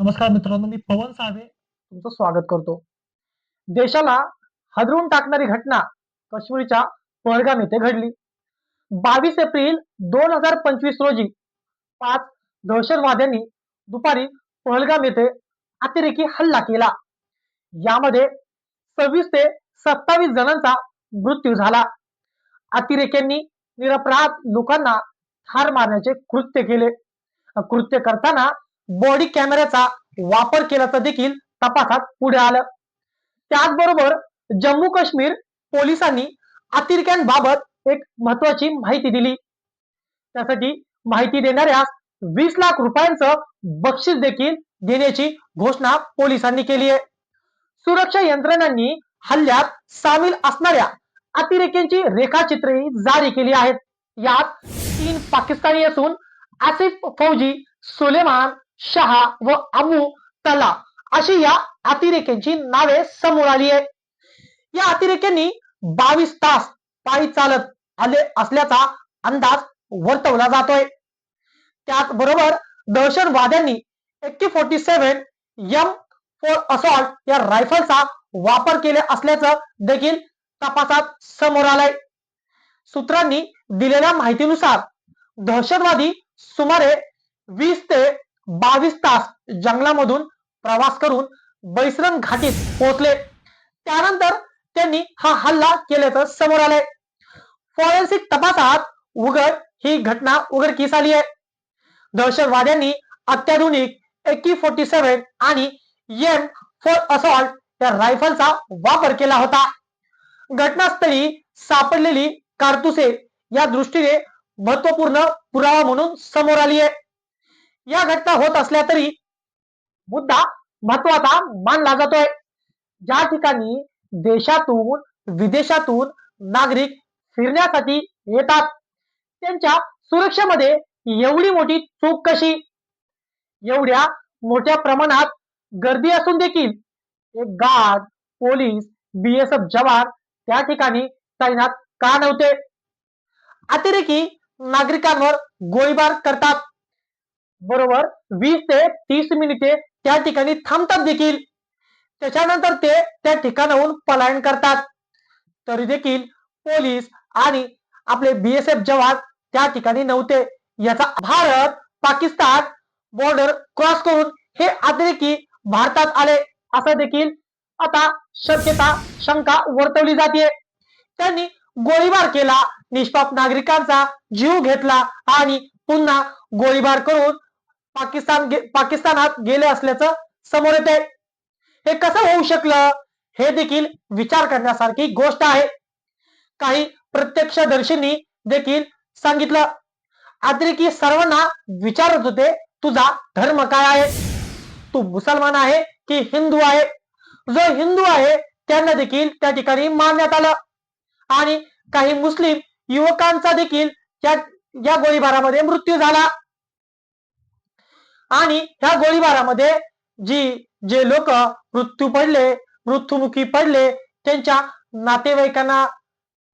नमस्कार मित्रांनो मी पवन साळवे तुमचं स्वागत करतो. देशाला हदरून टाकणारी घटना काश्मीरच्या पहलगाम येथे घडली. बावीस एप्रिल दोन हजार पंचवीस रोजी पाच दहशतवाद्यांनी दुपारी पहलगाम येथे अतिरेकी हल्ला केला. यामध्ये सव्वीस ते सत्तावीस जणांचा मृत्यू झाला. अतिरेक्यांनी निरपराध लोकांना ठार मारण्याचे कृत्य केले. कृत्य करताना बॉडी कॅमेऱ्याचा वापर केल्याचं देखील तपासात पुढे आलं. त्याचबरोबर जम्मू काश्मीर पोलिसांनी अतिरेक्यांबाबत एक महत्वाची माहिती दिली. त्यासाठी माहिती देणाऱ्या वीस लाख रुपयांचं बक्षीस देखील देण्याची घोषणा पोलिसांनी केली आहे. सुरक्षा यंत्रणांनी हल्ल्यात सामील असणाऱ्या अतिरेक्यांची रेखाचित्रे जारी केली आहेत. यात तीन पाकिस्तानी असून आसिफ फौजी सुलेमान शहा व अबू तला अशी या अतिरेक्यांची नावे समोर आली आहे या अतिरेक्यांनी बावीस तास पायी चालत आले असल्याचा अंदाज वर्तवला जातोय. त्याचबरोबर दहशतवाद्यांनी AK forty seven M four assault या रायफलचा वापर केले असल्याचं देखील तपासात समोर आलंय. सूत्रांनी दिलेल्या माहितीनुसार दहशतवादी सुमारे वीस ते बावीस तास जंगलामधून प्रवास करून बैसरण घाटीत पोहोचले. त्यानंतर त्यांनी हा हल्ला केल्याचं समोर आलंय. फॉरेन्सिक तपासात उघड ही घटना उघडकीस आली आहे. दहशतवाद्यांनी अत्याधुनिक एकी फोर्टी सेव्हन आणि एम फोर असॉल्ट या रायफलचा वापर केला होता. घटनास्थळी सापडलेली कारतुसे या दृष्टीने महत्त्वपूर्ण पुरावा म्हणून समोर आली आहे. या घटना होत असल्या तरी मुद्दा महत्त्वाचा मानला जातोय. ज्या ठिकाणी देशातून विदेशातून नागरिक फिरण्यासाठी येतात त्यांच्या सुरक्षेमध्ये एवढी मोठी चूक कशी? एवढ्या मोठ्या प्रमाणात गर्दी असून देखील एक गार्ड पोलीस बीएसएफ जवान त्या ठिकाणी तैनात का नव्हते? अतिरेकी नागरिकांवर गोळीबार करतात. बरोबर वीस ते तीस मिनिटे त्या ठिकाणी थांबतात देखील. त्याच्यानंतर ते त्या ठिकाणाहून पलायन करतात. तरी देखील पोलीस आणि आपले बीएसएफ जवान त्या ठिकाणी नव्हते. याचा भारत पाकिस्तान बॉर्डर क्रॉस करून हे अतिरेकी भारतात आले. असं देखील आता शक्यता शंका वर्तवली जाते. त्यांनी गोळीबार केला. निष्पाप नागरिकांचा जीव घेतला आणि पुन्हा गोळीबार करून पाकिस्तान पाकिस्तानात गेले असल्याचं समोर येते हे कसं होऊ शकलं? हे देखील विचार करण्यासारखी गोष्ट आहे. काही प्रत्यक्षदर्शींनी देखील सांगितलं. अतिरेकी सर्वांना विचारत होते तुझा धर्म काय आहे? तू मुसलमान आहे की हिंदू आहे? जो हिंदू आहे त्यांना देखील त्या ठिकाणी मारण्यात आलं. आणि काही मुस्लिम युवकांचा देखील या गोळीबारामध्ये मृत्यू झाला. आणि ह्या गोळीबारामध्ये जी जे लोक मृत्यू पडले मृत्युमुखी पडले त्यांच्या नातेवाईकांना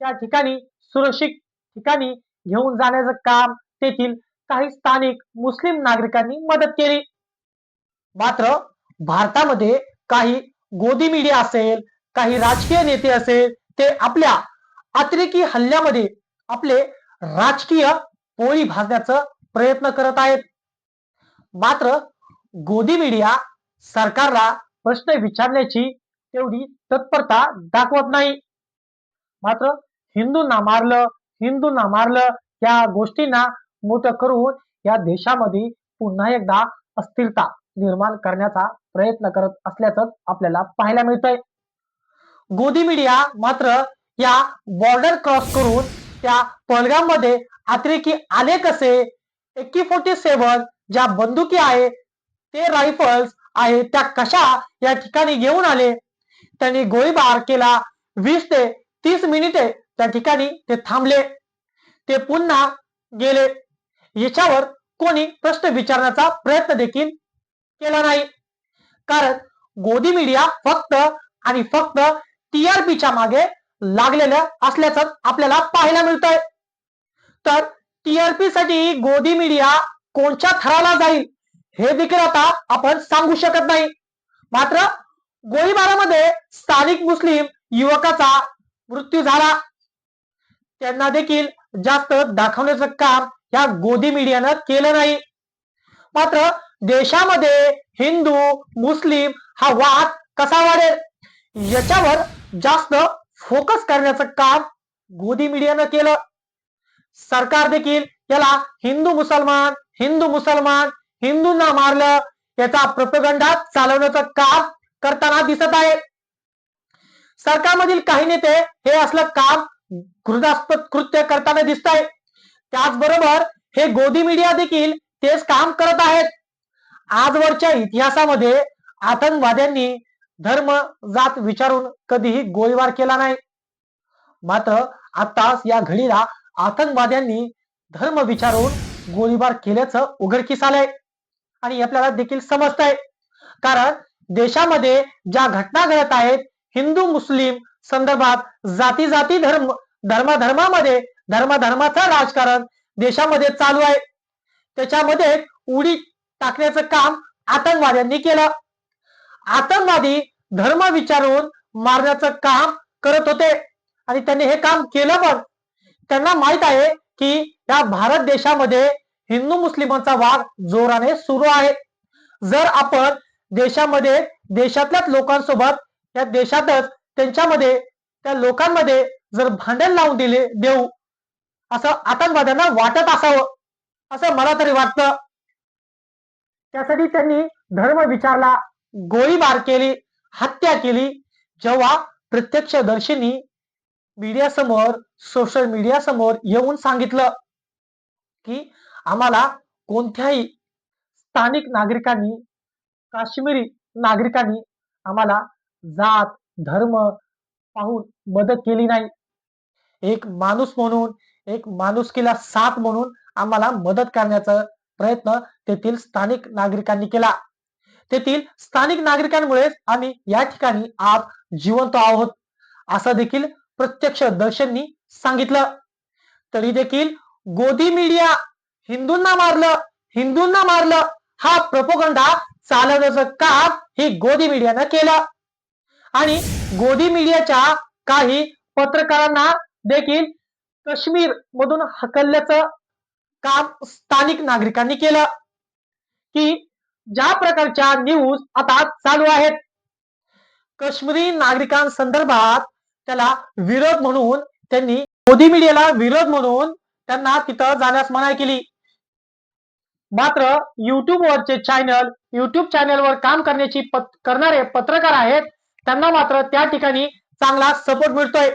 त्या ठिकाणी सुरक्षित ठिकाणी घेऊन जाण्याचं काम तेथील काही स्थानिक मुस्लिम नागरिकांनी मदत केली. मात्र भारतामध्ये काही गोदी मीडिया असेल काही राजकीय नेते असेल ते आपल्या अतिरेकी हल्ल्यामध्ये आपले राजकीय पोळी भाजण्याचा प्रयत्न करत आहेत. मात्र गोदी मीडिया सरकारला प्रश्न विचारण्याची तेवढी तत्परता दाखवत नाही. मात्र हिंदूंना मारलं हिंदूंना मारलं या गोष्टींना मोठं करून या देशामध्ये पुन्हा एकदा अस्थिरता निर्माण करण्याचा प्रयत्न करत असल्याचं आपल्याला पाहायला मिळतंय. गोदी मीडिया मात्र या बॉर्डर क्रॉस करून त्या पहलगाममध्ये अतिरेकी आले कसे? एकी फोर्टी सेव्हन ज्या बंदुकी आहे ते रायफल्स आहे त्या कशा या ठिकाणी घेऊन आले? त्यांनी गोळीबार केला. वीस ते तीस मिनिटे त्या ठिकाणी ते थांबले. ते पुन्हा गेले. याच्यावर कोणी प्रश्न विचारण्याचा प्रयत्न देखील केला नाही. कारण गोदी मीडिया फक्त आणि फक्त टीआरपीच्या मागे लागलेलं असल्याचं आपल्याला पाहायला मिळतंय. तर टीआरपी साठी गोदी मीडिया कोणत्या थराला जाईल हे देखील आता आपण सांगू शकत नाही. मात्र गोळीबारामध्ये स्थानिक मुस्लिम युवकाचा मृत्यू झाला. त्यांना देखील जास्त दाखवण्याचं काम या गोदी मीडियानं केलं नाही. मात्र देशामध्ये हिंदू मुस्लिम हा वाद कसा वाढेल? याच्यावर जास्त फोकस करण्याचं काम गोदी मीडियानं केलं. सरकार देखील याला हिंदू मुसलमान हिंदू मुसलमान हिंदूंना मारलं याचा प्रपगंडा चालवण्याचं काम करताना दिसत आहे. सरकारमधील काही नेते हे असलं काम घृणास्पद कृत्य करताना दिसत आहे त्याचबरोबर हे गोदी मीडिया देखील तेच काम करत आहेत. आजवरच्या इतिहासामध्ये आतंकवाद्यांनी धर्म जात विचारून कधीही गोळीबार केला नाही. मात्र आताच या घडीला आतंकवाद्यांनी धर्म विचारून गोळीबार केल्याचं उघडकीस आलंय. आणि आपल्याला देखील समजतंय. कारण देशामध्ये ज्या घटना घडत आहेत हिंदू मुस्लिम संदर्भात जाती जाती धर्म धर्माधर्मामध्ये धर्माधर्माचं राजकारण देशामध्ये चालू आहे. त्याच्यामध्ये उडी टाकण्याचं काम आतंकवाद्यांनी केलं. आतंकवादी धर्म विचारून मारण्याचं काम करत होते. आणि त्यांनी हे काम केलं पण त्यांना माहीत आहे की या भारत देशामध्ये हिंदू मुस्लिमांचा वाद जोराने सुरू आहे. जर आपण देशामध्ये देशातल्याच लोकांसोबत या देशातच त्यांच्यामध्ये त्या लोकांमध्ये जर भांडण लावून दिले देऊ असं आतंकवाद्यांना वाटत असावं असं मला तरी वाटतं. त्यासाठी त्यांनी धर्म विचारला गोळीबार केली हत्या केली. जेव्हा प्रत्यक्षदर्शींनी मीडियासमोर सोशल मीडियासमोर येऊन सांगितलं की आम्हाला कोणत्याही स्थानिक नागरिकांनी काश्मीरी नागरिकांनी आम्हाला जात धर्म पाहून मदत केली नाही. एक माणूस म्हणून एक माणुसकीला साथ म्हणून आम्हाला मदत करण्याचा प्रयत्न तेथील स्थानिक नागरिकांनी केला. तेथील स्थानिक नागरिकांमुळेच आम्ही या ठिकाणी आज जिवंत आहोत. असं देखील प्रत्यक्षदर्शींनी सांगितलं. तरी देखील गोदी मीडिया हिंदूंना मारलं हिंदूंना मारलं हा प्रपोगंडा चालवण्याचं काम ही गोदी मीडियानं केलं. आणि गोदी मीडियाच्या काही पत्रकारांना देखील काश्मीर मधून हकलल्याचं काम स्थानिक नागरिकांनी केलं. की ज्या प्रकारच्या न्यूज आता चालू आहेत. काश्मीरी नागरिकांसंदर्भात त्याला विरोध म्हणून त्यांनी मोदी मीडियाला विरोध म्हणून त्यांना तिथं जाण्यास मनाई केली. मात्र युट्यूबवरचे चॅनल युट्यूब चॅनलवर काम करण्याची पत- करणारे पत्रकार आहेत त्यांना मात्र त्या ठिकाणी चांगला सपोर्ट मिळतोय.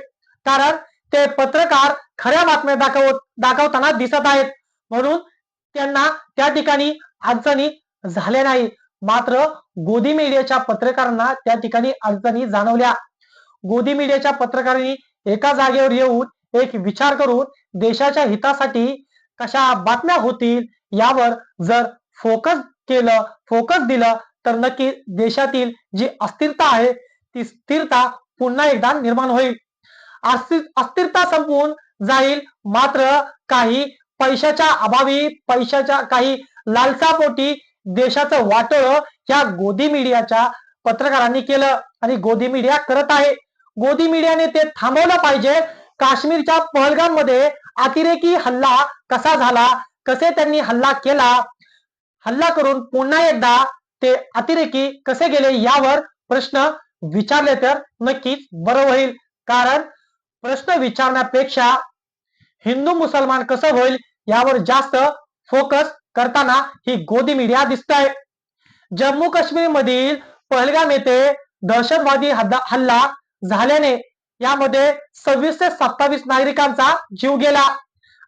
कारण ते पत्रकार खऱ्या बातम्या दाखव दाखवताना दिसत आहेत. म्हणून त्यांना त्या ठिकाणी अडचणी झाल्या नाही मात्र गोदी मीडियाच्या पत्रकारांना त्या ठिकाणी अडचणी जाणवल्या. गोदी मीडियाच्या पत्रकारांनी एका जागेवर येऊन एक विचार करून देशाच्या हितासाठी कशा बातम्या होतील यावर जर फोकस केलं फोकस दिलं तर नक्की देशातील जी अस्थिरता आहे ती स्थिरता पुन्हा एकदा निर्माण होईल. अस्थिरता संपून जाईल मात्र काही पैशाच्या अभावी पैशाच्या काही लालसापोटी देशाचं वाटोळ या गोदी मीडियाच्या पत्रकारांनी केलं आणि गोदी मीडिया करत आहे. गोदी मीडियाने ते थांबवलं पाहिजे. काश्मीरच्या पहलगाममध्ये अतिरेकी हल्ला कसा झाला? कसे त्यांनी हल्ला केला? हल्ला करून पुन्हा एकदा ते अतिरेकी कसे गेले यावर प्रश्न विचारले तर नक्कीच बरं होईल. कारण प्रश्न विचारण्यापेक्षा हिंदू मुसलमान कसं होईल यावर जास्त फोकस करताना ही गोदी मीडिया दिसत आहे जम्मू काश्मीर मधील पहलगाम येथे दहशतवादी हल्ला झाल्याने यामध्ये सव्वीस ते सत्तावीस नागरिकांचा जीव गेला.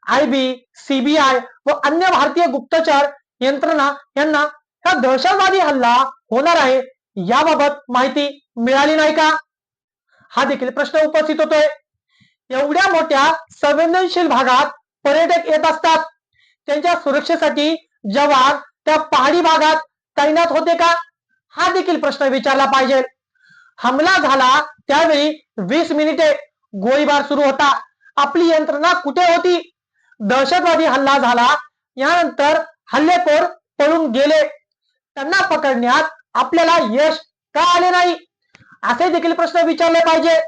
आयबी सीबीआय व अन्य भारतीय गुप्तचर यंत्रणा यांना हा दहशतवादी हल्ला होणार आहे याबाबत माहिती मिळाली नाही का? हा देखील प्रश्न उपस्थित होतोय. एवढ्या मोठ्या संवेदनशील भागात पर्यटक येत असतात. त्यांच्या सुरक्षेसाठी जवान त्या पहाडी भागात तैनात होते का? हा देखील प्रश्न विचारला पाहिजे. हमला झाला त्यावेळी वीस मिनिटे गोळीबार सुरू होता. आपली यंत्रणा कुठे होती? दहशतवादी हल्ला झाला. यानंतर हल्लेखोर पळून गेले. त्यांना पकडण्यात आपल्याला यश का आले नाही? असे देखील प्रश्न विचारले पाहिजे.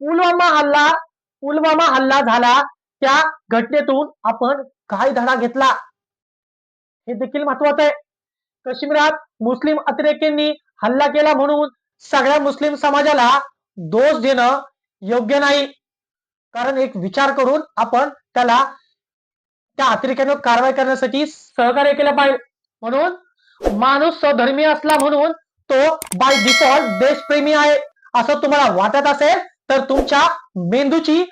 पुलवामा हल्ला पुलवामा हल्ला झाला. त्या घटनेतून आपण काय धडा घेतला? हे देखील महत्वाचं आहे. काश्मीरात मुस्लिम अतिरेक्यांनी हल्ला केला म्हणून सगळ्या मुस्लिम समाजाला दोष देणं योग्य नाही. कारण एक विचार करून आपण त्याला त्या अतिरेक्यांवर कारवाई करण्यासाठी सहकार्य केलं पाहिजे. म्हणून माणूस सधर्मी असला म्हणून तो बाय डिफॉल्ट देशप्रेमी आहे. असं तुम्हाला वाटत असेल तर तुमच्या मेंदूची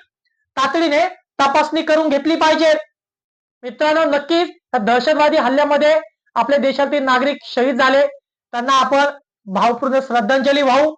तातडीने तपासणी करून घेतली पाहिजे. मित्रांनो नक्कीच दहशतवादी हल्ल्यामध्ये आपल्या देशातील नागरिक शहीद झाले. त्यांना आपण भावपूर्ण श्रद्धांजली वाहू.